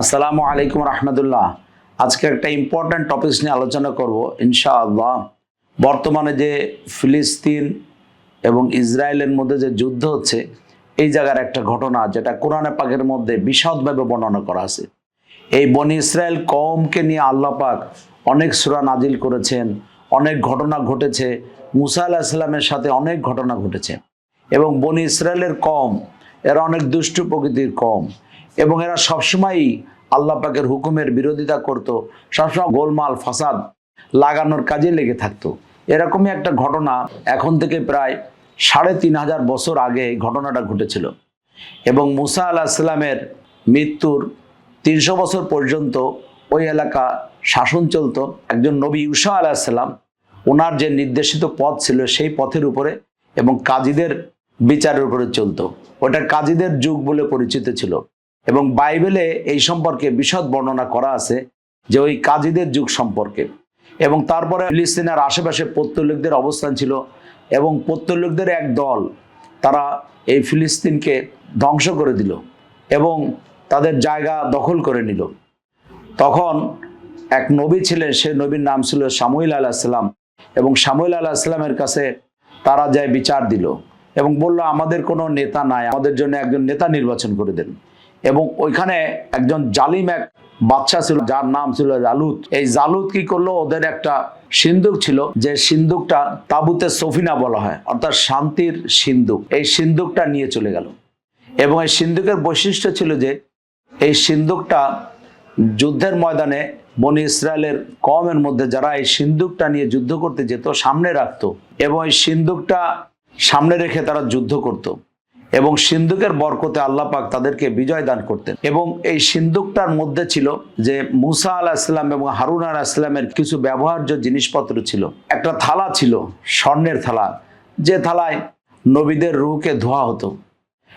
আসসালামু আলাইকুম রহমতুল্লাহ। আজকে একটা ইম্পর্ট্যান্ট টপিকস নিয়ে আলোচনা করব, ইনশাআল্লাহ। বর্তমানে যে ফিলিস্তিন এবং ইসরায়েলের মধ্যে যে যুদ্ধ হচ্ছে, এই জায়গার একটা ঘটনা যেটা কোরআনে পাকের মধ্যে বিশদভাবে বর্ণনা করা আছে। এই বনি ইসরায়েল কমকে নিয়ে আল্লাহ পাক অনেক সুরা নাজিল করেছেন, অনেক ঘটনা ঘটেছে। মুসা আল্লাহ ইসলামের সাথে অনেক ঘটনা ঘটেছে এবং বনি ইসরায়েলের কম এরা অনেক দুষ্টু প্রকৃতির কম এবং এরা সবসময়ই আল্লাহ পাকের হুকুমের বিরোধিতা করত, সবসময় গোলমাল, ফাসাদ লাগানোর কাজে লেগে থাকতো। এরকমই একটা ঘটনা এখন থেকে প্রায় সাড়ে তিন হাজার বছর আগে এই ঘটনাটা ঘটেছিল। এবং মুসা আল্লাহ ইসলামের মৃত্যুর তিনশো বছর পর্যন্ত ওই এলাকা শাসন চলতো। একজন নবী ইউসা আলাহিসাল্লাম ওনার যে নির্দেশিত পথ ছিল সেই পথের উপরে এবং কাজীদের বিচারের উপরে চলতো। ওটা কাজীদের যুগ বলে পরিচিত ছিল। এবং বাইবেলে এই সম্পর্কে বিশদ বর্ণনা করা আছে যে ওই কাজীদের যুগ সম্পর্কে। এবং তারপরে ফিলিস্তিনের আশেপাশে পত্তলিকদের অবস্থান ছিল এবং পত্তলিকদের এক দল তারা এই ফিলিস্তিনকে ধ্বংস করে দিল এবং তাদের জায়গা দখল করে নিল। তখন এক নবী ছিলেন, সে নবীর নাম ছিল সামুইল আলাহিসাল্লাম এবং সামুইল আলাহিসাল্লামের কাছে তারা যায় বিচার দিল এবং বলল, আমাদের কোনো নেতা নাই, আমাদের জন্য একজন নেতা নির্বাচন করে দেন। এবং ওইখানে একজন জালিম এক বাচ্চা ছিল, যার নাম ছিল জালুত। এই জালুত কি করল? ওদের একটা সিন্দুক ছিল, যে সিন্দুকটা তাবুতে সফিনা বলা হয়, অর্থাৎ শান্তির সিন্দুক এই সিন্দুকটা নিয়ে চলে গেল। এবং এই সিন্দুকের বৈশিষ্ট্য ছিল যে, এই সিন্দুকটা যুদ্ধের ময়দানে বনি ইসরায়েলের কমের মধ্যে যারা এই সিন্দুকটা নিয়ে যুদ্ধ করতে যেত, সামনে রাখতো। এবং এই সিন্দুকটা সামনে রেখে তারা যুদ্ধ করত। এবং সিন্ধুকের বরকতে আল্লাহ পাক তাদেরকে বিজয় দান করতেন। এবং এই সিন্ধুকটার মধ্যে ছিল যে মুসা আলাহ ইসলাম এবং হারুন আলাহ ইসলামের কিছু ব্যবহার্য জিনিসপত্র ছিল। একটা থালা ছিল, স্বর্ণের থালা, যে থালায় নবীদের রুহকে ধোয়া হতো।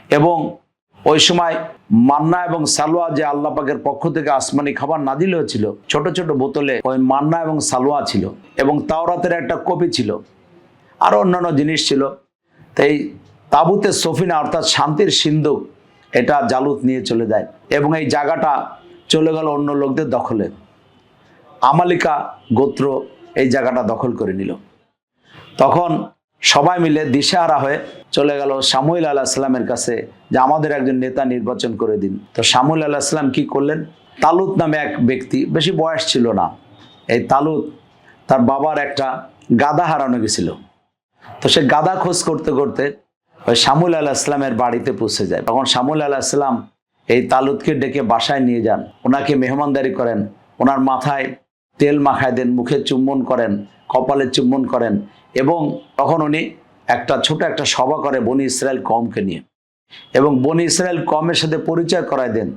এবং ওই সময় মান্না এবং সালোয়া যে আল্লাহ পাকের পক্ষ থেকে আসমানি খাবার নাজিল হয়েছিল, ছোট ছোট বোতলে ওই মান্না এবং সালোয়া ছিল এবং তাওরাতের একটা কপি ছিল। আরও অন্যান্য জিনিস ছিল। তাই তাবুতে সফিনা অর্থাৎ শান্তির সিন্ধুক এটা জালুত নিয়ে চলে যায় এবং এই জায়গাটা চলে গেল অন্য লোকদের দখলে। আমালিকা গোত্র এই জায়গাটা দখল করে নিল। তখন সবাই মিলে দিশেহারা হয়ে চলে গেল সামুইল আল্লাহ ইসলামের কাছে যে আমাদের একজন নেতা নির্বাচন করে দিন। তো সামুইল আল্লাহ ইসলাম কি করলেন? তালুত নামে এক ব্যক্তি, বেশি বয়স ছিল না, এই তালুত তার বাবার একটা গাদা হারানো গেছিল। তো সে গাদা খোঁজ করতে করতে ওই শামুল আল্লাহ ইসলামের বাড়িতে পৌঁছে যায়। তখন শামুল আল্লাহ ইসলাম এই তালুতকে ডেকে বাসায় নিয়ে যান। ওনাকে মেহমানদারি করেন। ওনার মাথায় তেল মাখায় দেন, মুখে চুম্বন করেন, কপালে চুম্বন করেন এবং তখন উনি একটা ছোট একটা সভা করে বনি ইসরায়েল কমকে নিয়ে এবং বনি ইসরায়েল কমের সাথে পরিচয় করায় দেন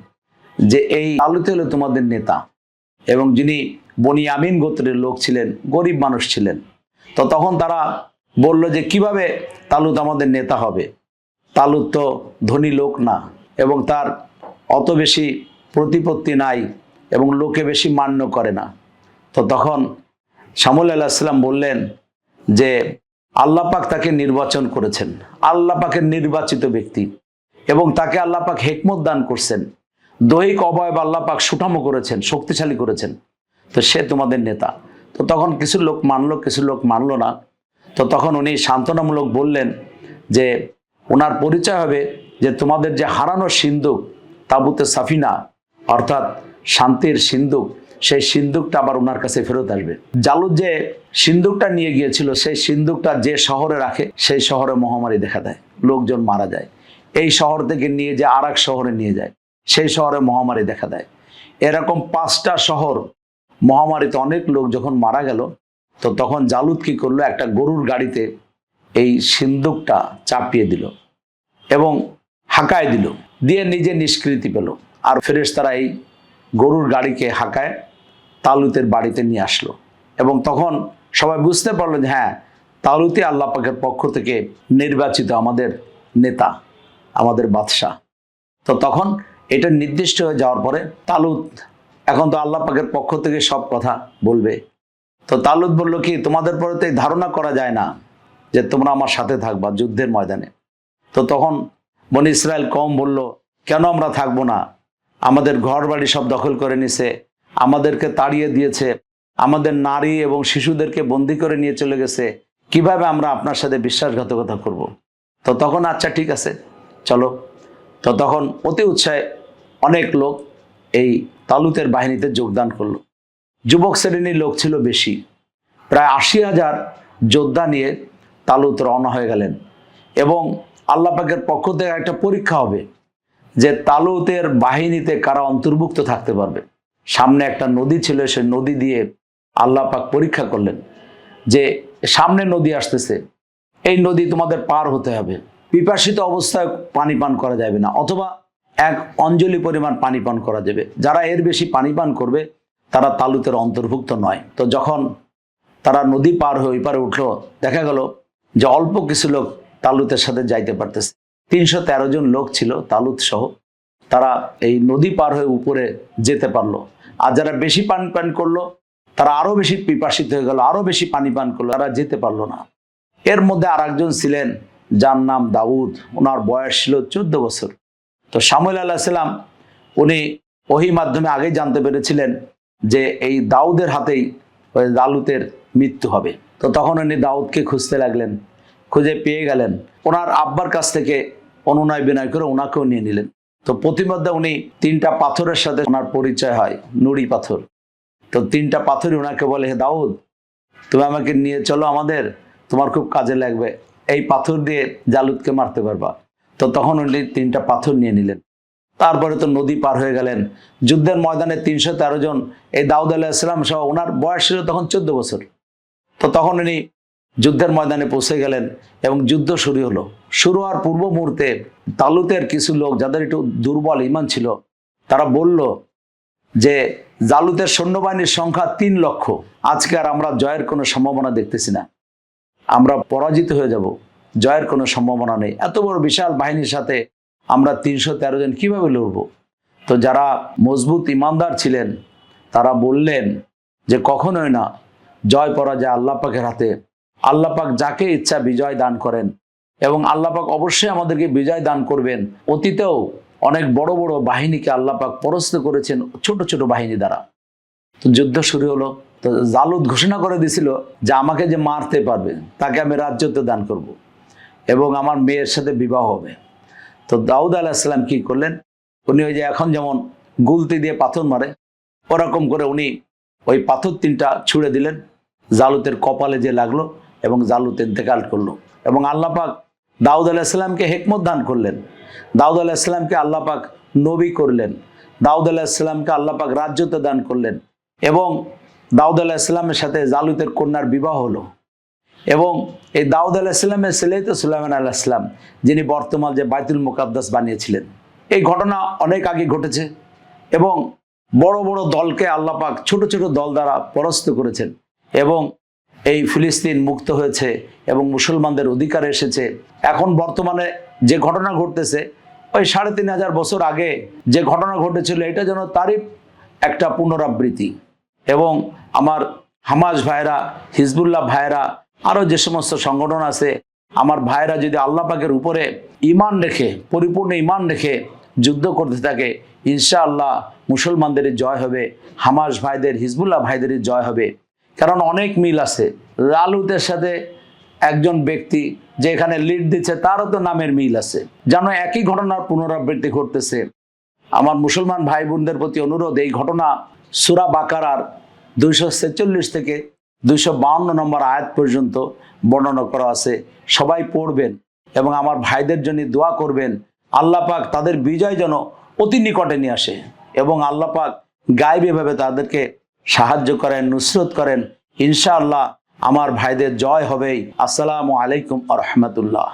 যে এই তালুতে হলো তোমাদের নেতা এবং যিনি বনি আমিন গোত্রের লোক ছিলেন, গরিব মানুষ ছিলেন। তো তখন তারা বলল যে, কীভাবে তালুত আমাদের নেতা হবে? তালুত তো ধনী লোক না এবং তার অত বেশি প্রতিপত্তি নাই এবং লোকে বেশি মান্য করে না। তো তখন শামুল আলাহিসাল্লাম বললেন যে, আল্লাহ পাক তাকে নির্বাচন করেছেন। আল্লাহ পাকের নির্বাচিত ব্যক্তি এবং তাকে আল্লাহ পাক হেকমত দান করছেন। দৈহিক অবয়ব আল্লাহ পাক সুঠামো করেছেন, শক্তিশালী করেছেন। তো সে তোমাদের নেতা। তো তখন কিছু লোক মানলো, কিছু লোক মানলো না। তো তখন উনি সান্ত্বনামূলক বললেন যে ওনার পরিচয় হবে যে তোমাদের যে হারানো সিন্ধুক তাবুতে সাফিনা, অর্থাৎ শান্তির সিন্ধুক, সেই সিন্ধুকটা আবার ওনার কাছে ফেরত আসবে। জালুদ যে সিন্ধুকটা নিয়ে গিয়েছিল, সেই সিন্ধুকটা যে শহরে রাখে, সেই শহরে মহামারী দেখা দেয়, লোকজন মারা যায়। এই শহর থেকে নিয়ে যে আর শহরে নিয়ে যায়, সেই শহরে মহামারী দেখা দেয়। এরকম পাঁচটা শহর মহামারীতে অনেক লোক যখন মারা গেল তো তখন জালুদ কি করল? একটা গরুর গাড়িতে এই সিন্দুকটা চাপিয়ে দিল এবং হাঁকায় দিল। দিয়ে নিজে নিষ্কৃতি পেল। আর ফেরেস তারা এই গরুর গাড়িকে হাঁকায় তালুতের বাড়িতে নিয়ে আসলো। এবং তখন সবাই বুঝতে পারল যে হ্যাঁ তালুতে আল্লাহ পাকের পক্ষ থেকে নির্বাচিত আমাদের নেতা, আমাদের বাদশাহ। তো তখন এটা নির্দিষ্ট হয়ে যাওয়ার পরে তালুত এখন তো আল্লাহ পাকের পক্ষ থেকে সব কথা বলবে। তো তালুদ বলল কি, তোমাদের পরে তো এই ধারণা করা যায় না যে তোমরা আমার সাথে থাকবা যুদ্ধের ময়দানে। তো তখন বনি ইসরায়েল কম বলল, কেন আমরা থাকব না? আমাদের ঘর বাড়ি সব দখল করে নিছে, আমাদেরকে তাড়িয়ে দিয়েছে, আমাদের নারী এবং শিশুদেরকে বন্দি করে নিয়ে চলে গেছে, কীভাবে আমরা আপনার সাথে বিশ্বাসঘাতকতা করব। তো তখন আচ্ছা ঠিক আছে, চলো। তো তখন অতি উৎসাহে অনেক লোক এই তালুতের বাহিনীতে যোগদান করল। যুবক শ্রেণির লোক ছিল বেশি। প্রায় আশি হাজার যোদ্ধা নিয়ে তালুত রওনা হয়ে গেলেন এবং আল্লাহ পাকের পক্ষ থেকে একটা পরীক্ষা হবে যে তালুতের বাহিনীতে কারা অন্তর্ভুক্ত থাকতে পারবে। সামনে একটা নদী ছিল, সে নদী দিয়ে আল্লাহ পাক পরীক্ষা করলেন যে সামনে নদী আসতেছে, এই নদী তোমাদের পার হতে হবে। পিপাসিত অবস্থায় পানি পান করা যাবে না, অথবা এক অঞ্জলি পরিমাণ পানি পান করা যাবে। যারা এর বেশি পানি পান করবে তারা তালুতের অন্তর্ভুক্ত নয়। তো যখন তারা নদী পার হয়ে ওই পারে উঠল, দেখা গেল যে অল্প কিছু লোক তালুতের সাথে যাইতে পারতেছে। তিনশো তেরো জন লোক ছিল তালুত সহ। তারা এই নদী পার হয়ে উপরে যেতে পারল। আর যারা বেশি পানি পান করল, তারা আরও বেশি পিপাসিত হয়ে গেল, আরও বেশি পানি পান করল, তারা যেতে পারল না। এর মধ্যে আর ছিলেন, যার নাম দাউদ। ওনার বয়স ছিল চোদ্দ বছর। তো সামুল আল্লাহ সাল্লাম উনি ওহি মাধ্যমে আগেই জানতে পেরেছিলেন যে এই দাউদের হাতেই ওই দালুতের মৃত্যু হবে। তো তখন উনি দাউদকে খুঁজতে লাগলেন, খুঁজে পেয়ে গেলেন। ওনার আব্বার কাছ থেকে অনুনয় বিনয় করে ওনাকেও নিয়ে নিলেন। তো প্রতিমধ্যে উনি তিনটা পাথরের সাথে ওনার পরিচয় হয়, নুড়ি পাথর। তো তিনটা পাথরই ওনাকে বলে, হে দাউদ, তুমি আমাকে নিয়ে চলো আমাদের, তোমার খুব কাজে লাগবে। এই পাথর দিয়ে জালুদকে মারতে পারবা। তো তখন উনি তিনটা পাথর নিয়ে নিলেন। তারপরে তো নদী পার হয়ে গেলেন। যুদ্ধের ময়দানে তিনশো তেরো জন এই দাউদ আলাহিসাম সহ ওনার বয়স ছিল তখন চোদ্দ বছর। তো তখন উনি যুদ্ধের ময়দানে পৌঁছে গেলেন এবং যুদ্ধ শুরু হলো। শুরু হওয়ার পূর্ব মুহূর্তে তালুতের কিছু লোক যাদের একটু দুর্বল ইমান ছিল, তারা বলল যে জালুতের সৈন্যবাহিনীর সংখ্যা তিন লক্ষ। আজকে আর আমরা জয়ের কোনো সম্ভাবনা দেখতেছি না। আমরা পরাজিত হয়ে যাব। জয়ের কোনো সম্ভাবনা নেই। এত বড় বিশাল বাহিনীর সাথে আমরা তিনশো তেরো জন কীভাবে লড়ব? তো যারা মজবুত ইমানদার ছিলেন, তারা বললেন যে কখনোই না, জয় পরাজয় আল্লাহ পাকের হাতে। আল্লাহ পাক যাকে ইচ্ছা বিজয় দান করেন এবং আল্লাহ পাক অবশ্যই আমাদেরকে বিজয় দান করবেন। অতীতেও অনেক বড় বড় বাহিনীকে আল্লাহ পাক পরাস্ত করেছেন ছোট ছোট বাহিনী দ্বারা। তো যুদ্ধ শুরু হলো, তো জালুদ ঘোষণা করে দিছিল যে আমাকে যে মারতে পারবে, তাকে আমি রাজ্যত্ব দান করব। এবং আমার মেয়ের সাথে বিবাহ হবে। তো দাউদ আলাহিসাল্লাম কি করলেন? উনি ওই যে এখন যেমন গুলতি দিয়ে পাথর মারে, ওরকম করে উনি ওই পাথর তিনটা ছুঁড়ে দিলেন, জালুতের কপালে যে লাগল এবং জালুত ইন্তেকাল করল। এবং আল্লাপাক দাউদ আলাহিসাল্লামকে হেকমত দান করলেন। দাউদ আলাহিসাল্লামকে আল্লাপাক নবী করলেন। দাউদ আলাহিসাল্লামকে আল্লাপাক রাজ্যতে দান করলেন। এবং দাউদ আলাহিসাল্লামের সাথে জালুতের কন্যার বিবাহ হলো। এবং এই দাউদ আলাহিসাল্লামের ছেলেই তো সুলাইমান আলাহিসাল্লাম যিনি বর্তমান যে বাইতুল মুকাদ্দাস বানিয়েছিলেন। এই ঘটনা অনেক আগে ঘটেছে এবং বড় বড় দলকে আল্লাপাক ছোট ছোট দল দ্বারা পরাস্ত করেছেন এবং এই ফিলিস্তিন মুক্ত হয়েছে এবং মুসলমানদের অধিকার এসেছে। এখন বর্তমানে যে ঘটনা ঘটতেছে, ওই সাড়ে তিন হাজার বছর আগে যে ঘটনা ঘটেছিল, এটা যেন তারই একটা পুনরাবৃত্তি। এবং আমার হামাজ ভাইরা হিজবুল্লাহ ভাইরা আরও যে সমস্ত সংগঠন আছে, আমার ভাইরা যদি আল্লাহ পাকের উপরে ইমান রেখে, পরিপূর্ণ ইমান রেখে যুদ্ধ করতে থাকে, ইনশাআল্লাহ মুসলমানদের জয় হবে, হামাস ভাইদের, হিজবুল্লাহ ভাইদের জয় হবে। কারণ অনেক মিল আছে। লালুতের সাথে একজন ব্যক্তি যে এখানে লিড দিচ্ছে, তারও তো নামের মিল আছে। যেন একই ঘটনার পুনরাবৃত্তি ঘটতেছে। আমার মুসলমান ভাই বোনদের প্রতি অনুরোধ, এই ঘটনা সুরা বাকারার দুইশো ছেচল্লিশ থেকে দুইশো বাউন্ন নম্বর আয়াত পর্যন্ত বর্ণনা করা আছে। সবাই পড়বেন এবং আমার ভাইদের জন্য দোয়া করবেন। আল্লাহ পাক তাদের বিজয় যেন অতি নিকটে নিয়ে আসে এবং আল্লাহ পাক গায়েবীভাবে তাদেরকে সাহায্য করেন, নুসরত করেন। ইনশাআল্লাহ আমার ভাইদের জয় হবেই। আসসালামু আলাইকুম আ রহমতুল্লাহ।